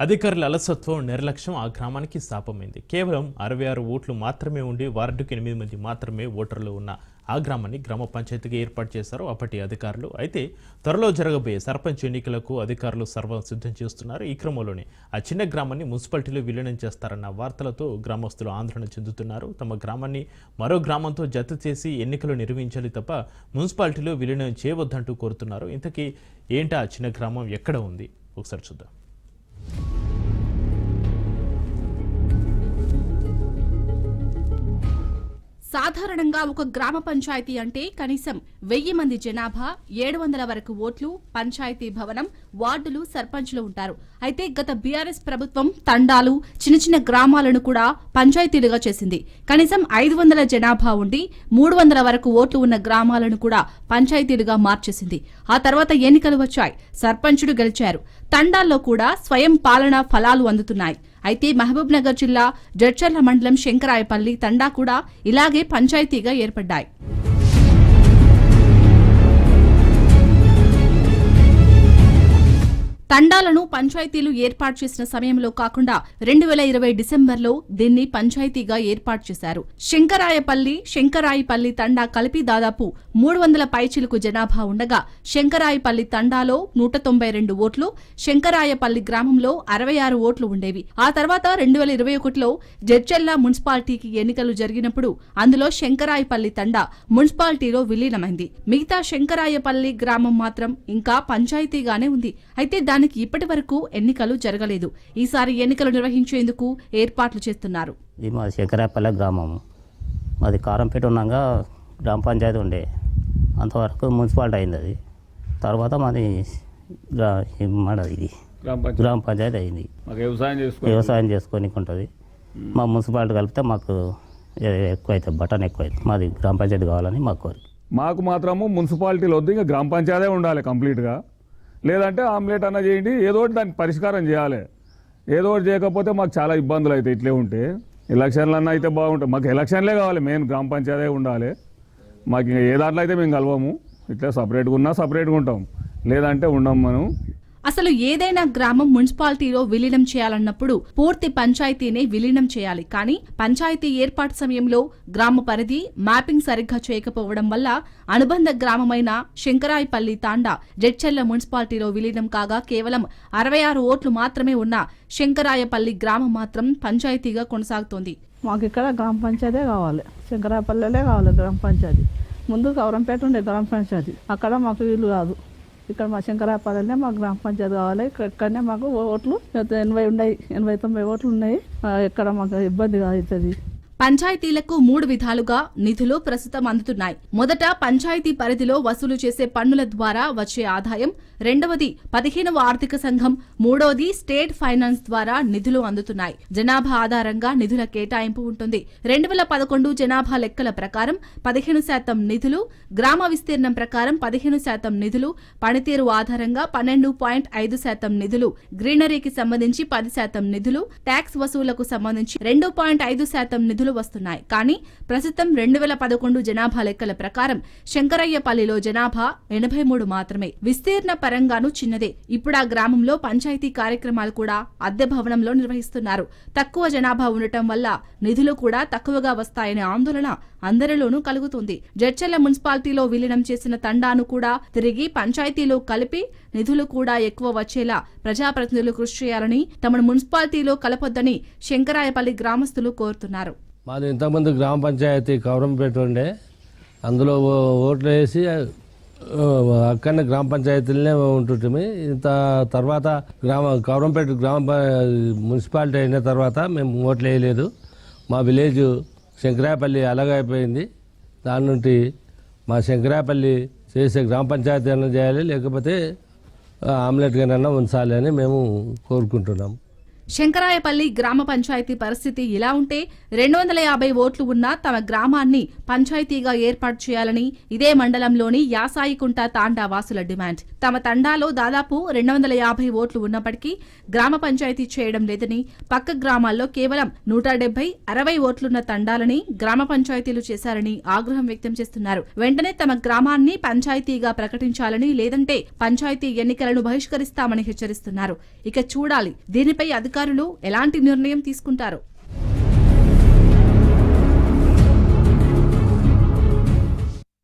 అధికారుల అలసత్వం నిర్లక్ష్యం ఆ గ్రామానికి శాపమైంది. కేవలం అరవై ఆరు ఓట్లు మాత్రమే ఉండి వార్డుకు ఎనిమిది మంది మాత్రమే ఓటర్లు ఉన్న ఆ గ్రామాన్ని గ్రామ పంచాయతీగా ఏర్పాటు చేశారు అప్పటి అధికారులు. అయితే త్వరలో జరగబోయే సర్పంచ్ ఎన్నికలకు అధికారులు సర్వం సిద్ధం చేస్తున్నారు. ఈ క్రమంలోనే ఆ చిన్న గ్రామాన్ని మున్సిపాలిటీలో విలీనం చేస్తారన్న వార్తలతో గ్రామస్తులు ఆందోళన చెందుతున్నారు. తమ గ్రామాన్ని మరో గ్రామంతో జత చేసి ఎన్నికలు నిర్వహించాలి తప్ప మున్సిపాలిటీలో విలీనం చేయవద్దంటూ కోరుతున్నారు. ఇంతకీ ఏంటా ఆ చిన్న గ్రామం? ఎక్కడ ఉంది? ఒకసారి చూద్దాం. సాధారణంగా ఒక గ్రామ పంచాయతీ అంటే కనీసం వెయ్యి మంది జనాభా ఏడు వందల వరకు ఓట్లు పంచాయతీ భవనం వార్డులు సర్పంచ్లు ఉంటారు. అయితే గత బీఆర్ఎస్ ప్రభుత్వం తండాలు చిన్న చిన్న గ్రామాలను కూడా పంచాయతీలుగా చేసింది. కనీసం ఐదు వందల జనాభా ఉండి మూడు వందల వరకు ఓట్లు ఉన్న గ్రామాలను కూడా పంచాయతీలుగా మార్చేసింది. ఆ తర్వాత ఎన్నికలు వచ్చాయి. సర్పంచుడు గెలిచారు. తండాల్లో కూడా స్వయం పాలన ఫలాలు అందుతున్నాయి. అయితే మహబూబ్నగర్ జిల్లా జడ్చర్ల మండలం శంకరాయపల్లి తండా కూడా ఇలాగే పంచాయతీగా ఏర్పడ్డాయి. తండాలను పంచాయతీలు ఏర్పాటు చేసిన సమయంలో కాకుండా రెండు వేల ఇరవై డిసెంబర్లో దీన్ని పంచాయతీగా ఏర్పాటు చేశారు. శంకరాయపల్లి శంకరాయపల్లి తండా కలిపి దాదాపు మూడు వందల పైచిలకు జనాభా ఉండగా శంకరాయపల్లి తండాలో నూట తొంభై రెండు ఓట్లు శంకరాయపల్లి గ్రామంలో అరవై ఆరు ఓట్లు ఉండేవి. ఆ తర్వాత రెండు వేల ఇరవై ఒకటిలో జడ్చెల్ల మున్సిపాలిటీకి ఎన్నికలు జరిగినప్పుడు అందులో శంకరాయపల్లి తండా మున్సిపాలిటీలో విలీనమైంది. మిగతా శంకరాయపల్లి గ్రామం మాత్రం ఇంకా పంచాయతీగానే ఉంది. అయితే దాని దానికి ఇప్పటి వరకు ఎన్నికలు జరగలేదు. ఈసారి ఎన్నికలు నిర్వహించేందుకు ఏర్పాట్లు చేస్తున్నారు. ఇది మా శంకరాపల్లె గ్రామము మాది కారంపేట ఉన్నాగా గ్రామ పంచాయతీ ఉండే. అంతవరకు మున్సిపాలిటీ అయింది అది. తర్వాత మాది గ్రా మన ఇది. గ్రామ పంచాయతీ. గ్రామ అయింది. మాకు వ్యవసాయం చేసుకో వ్యవసాయం చేసుకోనికి ఉంటుంది. మా మున్సిపాలిటీ కలిపితే మాకు ఎక్కువ అవుతుంది బటన్ ఎక్కువ అవుతుంది మాది గ్రామ పంచాయతీ కావాలని మా కోరిక. మాకు మాత్రము మున్సిపాలిటీలో వద్దు ఇంకా గ్రామ పంచాయతీ ఉండాలి కంప్లీట్గా. లేదంటే ఆమ్లెట్ అన్న చేయండి ఏదో ఒకటి దానికి పరిష్కారం చేయాలి. ఏదో ఒకటి చేయకపోతే మాకు చాలా ఇబ్బందులు అవుతాయి ఇట్లే ఉంటే. ఎలక్షన్లు అన్న అయితే బాగుంటాయి. మాకు ఎలక్షన్లే కావాలి మెయిన్ గ్రామ పంచాయతీ ఉండాలి. మాకు ఇంకా ఏ దాంట్లో అయితే మేము కలవము. ఇట్లా సపరేట్గా ఉన్నా సపరేట్గా ఉంటాం. లేదంటే ఉండం మనం. అసలు ఏదైనా గ్రామం మున్సిపాలిటీలో విలీనం చేయాలన్నప్పుడు పూర్తి పంచాయతీనే విలీనం చేయాలి. కానీ పంచాయతీ ఏర్పాటు సమయంలో గ్రామ పరిధి మ్యాపింగ్ సరిగ్గా చేయకపోవడం వల్ల అనుబంధ గ్రామమైన శంకరాయపల్లి తాండా జడ్చెర్ల మున్సిపాలిటీలో విలీనం కాగా కేవలం అరవై ఆరు ఓట్లు మాత్రమే ఉన్న శంకరాయపల్లి గ్రామం మాత్రం పంచాయతీగా కొనసాగుతోంది. మాకు ఇక్కడ గ్రామ పంచాయతీ కావాలి. శంకరాయపల్లిలే కావాలి గ్రామ పంచాయతీ. ముందు గౌరంపేట ఉండే గ్రామ పంచాయతీ. అక్కడ మాకు వీలు కాదు ఇక్కడ మా శంకరాపల్లెనే మాకు గ్రామ పంచాయతీ కావాలి. ఇక్కడనే మాకు ఓట్లు ఎనభై ఉన్నాయి. ఎనభై తొంభై ఓట్లు ఉన్నాయి. ఎక్కడ ఇక్కడ మాకు ఇబ్బంది అవుతుంది. పంచాయతీలకు మూడు విధాలుగా నిధులు ప్రస్తుతం అందుతున్నాయి. మొదట పంచాయతీ పరిధిలో వసూలు చేసే పన్నుల ద్వారా వచ్చే ఆదాయం రెండవది పదిహేనవ ఆర్థిక సంఘం మూడవది స్టేట్ ఫైనాన్స్ ద్వారా నిధులు అందుతున్నాయి. జనాభా ఆధారంగా నిధుల కేటాయింపు ఉంటుంది. రెండు వేల పదకొండు జనాభా లెక్కల ప్రకారం పదిహేను శాతం నిధులు గ్రామ విస్తీర్ణం ప్రకారం పదిహేను శాతం నిధులు పనితీరు ఆధారంగా పన్నెండు పాయింట్ ఐదు శాతం నిధులు గ్రీనరీకి సంబంధించి పది శాతం నిధులు ట్యాక్స్ వసూలకు సంబంధించి రెండు పాయింట్ ఐదు శాతం నిధులు వస్తున్నాయి. కానీ ప్రస్తుతం రెండు వేల పదకొండు జనాభా లెక్కల ప్రకారం శంకరయ్యపల్లిలో జనాభా ఎనభై మూడు మాత్రమే. విస్తీర్ణ పరంగాను చిన్నదే. ఇప్పుడు ఆ గ్రామంలో పంచాయతీ కార్యక్రమాలు కూడా అద్దె భవనంలో నిర్వహిస్తున్నారు. తక్కువ జనాభా ఉండటం వల్ల నిధులు కూడా తక్కువగా వస్తాయనే ఆందోళన అందరిలోనూ కలుగుతుంది. జడ్చెల్ల మున్సిపాలిటీలో విలీనం చేసిన తండాను కూడా తిరిగి పంచాయతీలో కలిపి నిధులు కూడా ఎక్కువ వచ్చేలా ప్రజాప్రతినిధులు కృషి చేయాలని తమను మున్సిపాలిటీలో కలపొద్దని శంకరాయపల్లి గ్రామస్తులు కోరుతున్నారు. మాది ఇంతకుముందు గ్రామ పంచాయతీ కవరంపేట ఉండే. అందులో ఓట్లు వేసి అక్కడనే గ్రామ పంచాయతీలనే ఉంటుంటుంది ఇంత తర్వాత గ్రామ కవరంపేట గ్రామ మున్సిపాలిటీ అయిన తర్వాత మేము ఓట్లు వేయలేదు. మా విలేజ్ శంకరాపల్లి అలగైపోయింది. దాని నుండి మా శంకరాపల్లి చేసే గ్రామ పంచాయతీ అన్న చేయాలి లేకపోతే ఆ, ఆమ్లెట్ గానన్నా ఉంచాలి అని మేము కోరుకుంటున్నాం శంకరాయపల్లి గ్రామ పంచాయతీ పరిస్థితి ఇలా ఉంటే రెండు వందల యాభై ఓట్లు ఉన్న తమ గ్రామాన్ని పంచాయతీగా ఏర్పాటు చేయాలని ఇదే మండలంలోని యాసాయికుంట తాండా వాసుల డిమాండ్. తమ తండాలో దాదాపు రెండు వందల యాభై ఓట్లు ఉన్నప్పటికీ గ్రామ పంచాయతీ చేయడం లేదని పక్క గ్రామాల్లో కేవలం నూట డెబ్బై అరవై ఓట్లున్న తండాలని గ్రామ పంచాయతీలు చేశారని ఆగ్రహం వ్యక్తం చేస్తున్నారు. వెంటనే తమ గ్రామాన్ని పంచాయతీగా ప్రకటించాలని లేదంటే పంచాయతీ ఎన్నికలను బహిష్కరిస్తామని హెచ్చరిస్తున్నారు. ఇక చూడాలి దీనిపై అధికారులు ఎలాంటి నిర్ణయం తీసుకుంటారో?